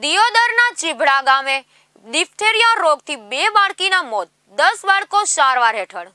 દિયોદરના ચીભડા ગામે ડિફ્થેરિયા રોગથી બે બાળકીના મોત. દસ બાળકો સારવાર હેઠળ.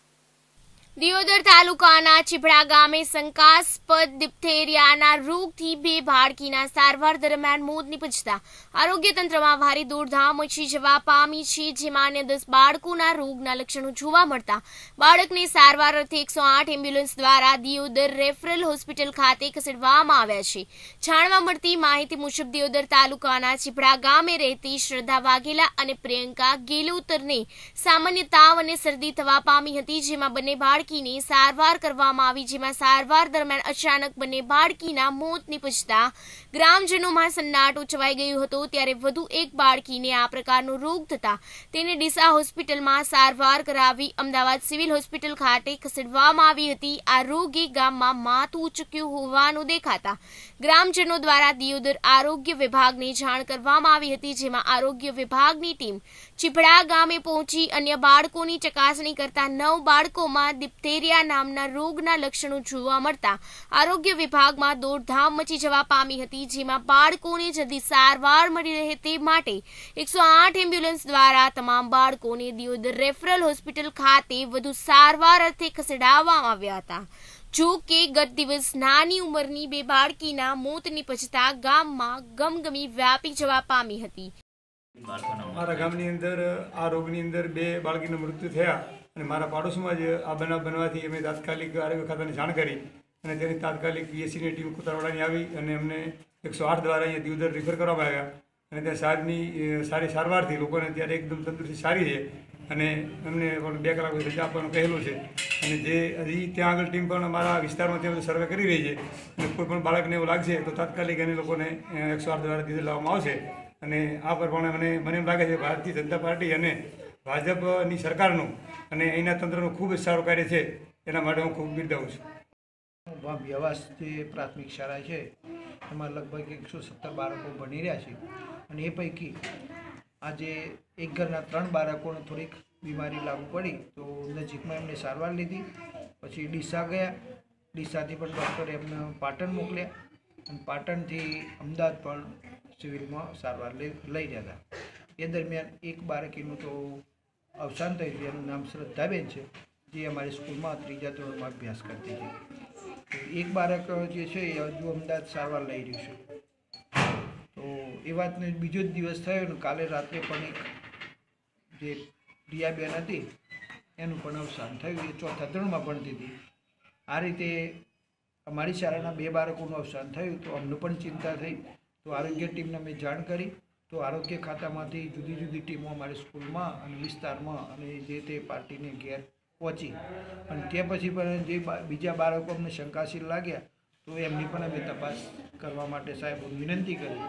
દિયોદર તાલુકાના ચીભડા ગામે શંકાસ્પદ ડિપ્થેરિયાના રોગથી બે બાળકીના સારવાર દરમિયાન મોત નીપજતા આરોગ્ય તંત્રમાં ભારે દોડધામ મચી જવા પામી છે, જેમાં અન્ય દસ બાળકોના રોગના લક્ષણો જોવા મળતા બાળકને સારવાર અર્થે એકસો આઠ એમ્બ્યુલન્સ દ્વારા દિયોદર રેફરલ હોસ્પિટલ ખાતે ખસેડવામાં આવ્યા છે. જાણવા મળતી માહિતી મુજબ, દિયોદર તાલુકાના ચીભડા ગામે રહેતી શ્રદ્ધા વાઘેલા અને પ્રિયંકા ગેલોતરને સામાન્ય તાવ અને શરદી થવા પામી હતી, જેમાં બંને બાળકીને સારવાર કરવામાં આવી, જેમાં સારવાર દરમિયાન અચાનક બંને બાળકીના મોત નિપજતા ગ્રામજનોમાં સન્નાટો છવાઈ ગયો હતો. ત્યારે વધુ એક બાળકીને આ પ્રકારનો રોગ થતા તેને ડીસા હોસ્પિટલમાં સારવાર કરાવી અમદાવાદ સિવિલ હોસ્પિટલ ખાતે ખસેડવામાં આવી હતી. આ રોગે ગામમાં માથું ઉચક્યું હોવાનું દેખાતા ગ્રામજનો દ્વારા દિયોદર આરોગ્ય વિભાગને જાણ કરવામાં આવી હતી, જેમાં આરોગ્ય વિભાગની ટીમ ચીપડા ગામે પહોંચી અન્ય બાળકોની ચકાસણી કરતા નવ બાળકોમાં ડિપ્થેરિયા નામના રોગના લક્ષણો જોવા મળતા આરોગ્ય વિભાગમાં દોડધામ મચી જવા પામી હતી, જેમાં બાળકોને જલ્દી સારવાર મળી રહે તે માટે એકસો આઠ એમ્બ્યુલન્સ દ્વારા તમામ બાળકોને દિયોદ રેફરલ હોસ્પિટલ ખાતે વધુ સારવાર અર્થે ખસેડવામાં આવ્યા હતા. જો કે ગત દિવસ નાની ઉંમરની બે બાળકીના મોત નિપજતા ગામમાં ગમગમી વ્યાપી જવા પામી હતી. મારા ગામની અંદર, આ રોગની અંદર બે બાળકીના મૃત્યુ થયા. અને મારા પાડોશમાં જ આ બનાવ બનવાથી અમે તાત્કાલિક આરોગ્ય ખાતાને જાણ કરી અને તેની તાત્કાલિક પીએસસીની ટીમ કુતારવાડાની આવી અને અમને એકસો આઠ દ્વારા અહીંયા દિવદર રિફર કરવામાં આવ્યા. અને ત્યાં સાહેબની સારી સારવારથી લોકોને અત્યારે એકદમ તંદુરસ્તી સારી છે. અને અમને પણ બે કલાક રજા આપવાનું કહેલું છે. અને જે હજી ત્યાં આગળ ટીમ પણ અમારા વિસ્તારમાં ત્યાં સર્વે કરી રહી છે. અને કોઈ પણ બાળકને એવું લાગશે તો તાત્કાલિક એને લોકોને એકસો આઠ દ્વારા દીધે લાવવામાં આવશે. અને આ પ્રમાણે મને મને એમ લાગે છે ભારતીય જનતા પાર્ટી અને ભાજપની સરકારનું અને અહીંના તંત્રનું ખૂબ જ સારું કાર્ય છે. એના માટે હું ખૂબ બિરદાવું છું. વ્યવાસ જે પ્રાથમિક શાળા છે. એમાં લગભગ એકસો સત્તર બાળકો ભણી રહ્યા છે. અને એ પૈકી આજે એક ઘરના ત્રણ બાળકોને થોડીક બીમારી લાગુ પડી તો નજીકમાં એમને સારવાર લીધી. પછી ડીસા ગયા. ડીસાથી પણ ડૉક્ટરે એમને પાટણ મોકલ્યા. અને પાટણથી અમદાવાદ પણ સિવિલમાં સારવાર લઈ લઈ રહ્યા હતા એ દરમિયાન એક બાળકીનું તો અવસાન થયું છે એનું નામ શ્રદ્ધાબેન છે, જે અમારી સ્કૂલમાં ત્રીજા ધોરણમાં અભ્યાસ કરતી હતી. એક બાળક જે છે, એ હજુ અમદાવાદ સારવાર લઈ રહ્યું છે. તો એ વાતને બીજો જ દિવસ થયો ને કાલે રાત્રે પણ એક જે રિયાબેન હતી, એનું પણ અવસાન થયું. એ ચોથા ધોરણમાં ભણતી હતી. આ રીતે અમારી શાળાના બે બાળકોનું અવસાન થયું. તો અમને પણ ચિંતા થઈ. તો આરોગ્ય ટીમને અમે જાણ કરી. તો આરોગ્ય ખાતામાંથી જુદી જુદી ટીમો અમારી સ્કૂલમાં અને વિસ્તારમાં અને જે તે પાર્ટીને ઘેર પહોંચી. અને તે પછી પણ જે બીજા બાળકો અમને શંકાશીલ લાગ્યા, તો એમની પણ અમે તપાસ કરવા માટે સાહેબ વિનંતી કરી.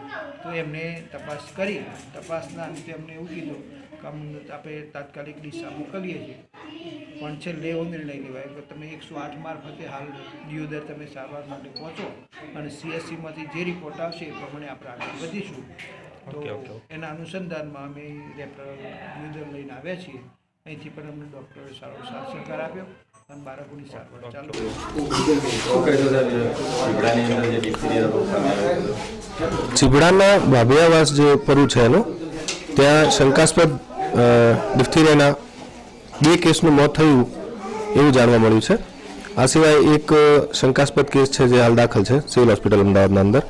તો એમને તપાસ કરી. તપાસના અંતે અમને એવું કીધું કે અમને આપણે તાત્કાલિક દિશા મોકલીએ છીએ. પણ છેલ્લે એવો નિર્ણય લેવાય કે તમે એકસો આઠ મારફતે હાલ દિયોદર તમે સારવાર માટે પહોંચો અને સીએસસીમાંથી જે રિપોર્ટ આવશે એ પ્રમાણે આપણે આગળ વધીશું. તો એના અનુસંધાનમાં અમે રેફરલ દિયોદર લઈને આવ્યા છીએ. અહીંથી પણ અમને ડૉક્ટરે સારો સાથ સહકાર આપ્યો અને બાળકોની સારવાર ચાલુ. ચીબડાની ભાભિયાવાસ જે પરું છે એનું ત્યાં શંકાસ્પદ ડિફ્થેરિયાના બે કેસનું મોત થયું એવું જાણવા મળ્યું છે. આ સિવાય એક શંકાસ્પદ કેસ છે જે હાલ દાખલ છે સિવિલ હોસ્પિટલ અમદાવાદના અંદર.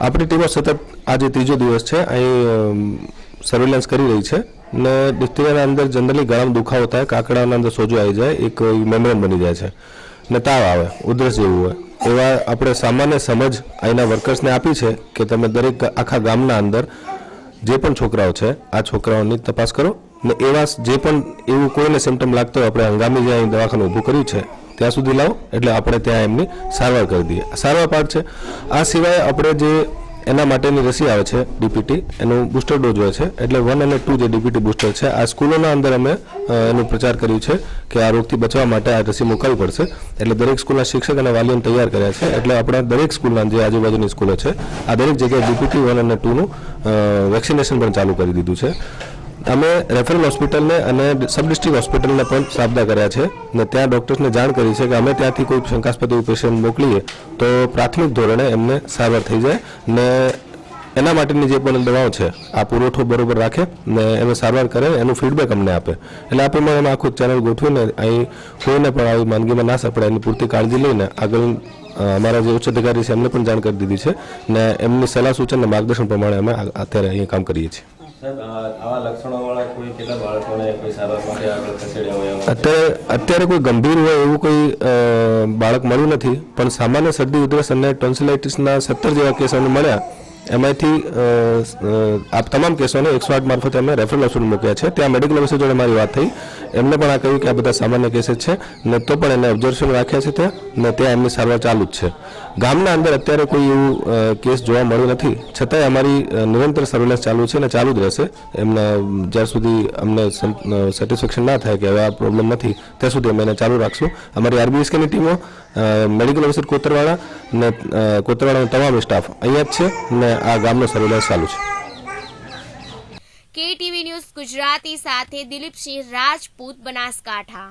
આપણી ટીમો સતત આજે ત્રીજો દિવસ છે. અહીં સર્વેલન્સ કરી રહી છે ને ડિફ્થેરિયાના અંદર જનરલી ગળામાં દુખાવો થાય, કાકડાના અંદર સોજો આવી જાય, એક મેમ્બ્રેન બની જાય છે ને તાવ આવે, ઉધરસ જેવું હોય. એવા આપણે સામાન્ય સમજ અહીંના વર્કર્સને આપી છે કે તમે દરેક આખા ગામના અંદર જે પણ છોકરાઓ છે, આ છોકરાઓની તપાસ કરો ને એવા જે પણ એવું કોઈને સિમ્ટમ લાગતો હોય, આપણે હંગામી જે અહીં દવાખાનું ઊભું કર્યું છે ત્યાં સુધી લાવો, એટલે આપણે ત્યાં એમની સારવાર કરી દઈએ. સારવાર પાર્ટ છે. આ સિવાય આપણે જે એના માટેની રસી આવે છે ડીપીટી એનું બુસ્ટર ડોઝ હોય છે, એટલે વન અને ટુ જે ડીપીટી બુસ્ટર છે, આ સ્કૂલોના અંદર અમે એનો પ્રચાર કર્યું છે કે આ રોગથી બચવા માટે આ રસી મુકાવવી પડશે. એટલે દરેક સ્કૂલના શિક્ષક અને વાલીઓને તૈયાર કર્યા છે. એટલે આપણા દરેક સ્કૂલના જે આજુબાજુની સ્કૂલો છે, આ દરેક જગ્યાએ ડીપીટી વન અને ટુનું વેક્સિનેશન પણ ચાલુ કરી દીધું છે. અમે રેફરલ હોસ્પિટલને અને સબ ડિસ્ટ્રિક્ટ હોસ્પિટલને પણ સાબદા કર્યા છે ને ત્યાં ડૉક્ટર્સને જાણ કરી છે કે અમે ત્યાંથી કોઈ શંકાસ્પદ એવું પેશન્ટ મોકલીએ તો પ્રાથમિક ધોરણે એમને સારવાર થઈ જાય ને એના માટેની જે પણ દવાઓ છે, આ પુરવઠો બરોબર રાખે ને એને સારવાર કરે, એનું ફીડબેક અમને આપે. એટલે આ પ્રમાણે અમે આખું ચેનલ ગોઠવીને અહીં કોઈને પણ આવી માંદગીમાં ના સપડે એની પૂરતી કાળજી લઈને આગળ અમારા જે ઉચ્ચ અધિકારી છે એમને પણ જાણ કરી દીધી છે ને એમની સલાહ સૂચન અને માર્ગદર્શન પ્રમાણે અમે અત્યારે અહીંયા કામ કરીએ છીએ. અત્યારે અત્યારે કોઈ ગંભીર હોય એવું કોઈ બાળક મળ્યું નથી, પણ સામાન્ય શરદી ઉધરસ અને ટોન્સિલાઇટિસના સત્તર જેવા કેસ અમને મળ્યા. એમાંથી આ તમામ કેસોને એકસો આઠ મારફતે અમે રેફરલ હોસ્પિટલ મૂક્યા છે. ત્યાં મેડિકલ ઓફિસર જોડે મારી વાત થઈ. એમને પણ આ કહ્યું કે આ બધા સામાન્ય કેસીસ છે. ને તો પણ એને ઓબ્ઝર્વેશન રાખ્યા છે ત્યાં, ને ત્યાં એમની સારવાર ચાલુ જ છે. ગામના અંદર અત્યારે કોઈ એવું કેસ જોવા મળ્યું નથી. છતાંય અમારી નિરંતર સર્વેલન્સ ચાલુ છે અને ચાલુ જ રહેશે. એમને જ્યાં સુધી અમને સેટિસ્ફેક્શન ના થાય કે હવે આ પ્રોબ્લેમ નથી, ત્યાં સુધી અમે એને ચાલુ રાખશું. અમારી આરબીએસકેની ટીમો મેડિકલ ઓફિસર કોતરવાડા ને કોતરવાડાનો તમામ સ્ટાફ અહીંયા જ છે ને આ ગામનો સર્વેલન્સ ચાલુ છે. કેટીવી ન્યૂઝ ગુજરાતી સાથે દિલીપસિંહ રાજપૂત બનાસકાંઠા.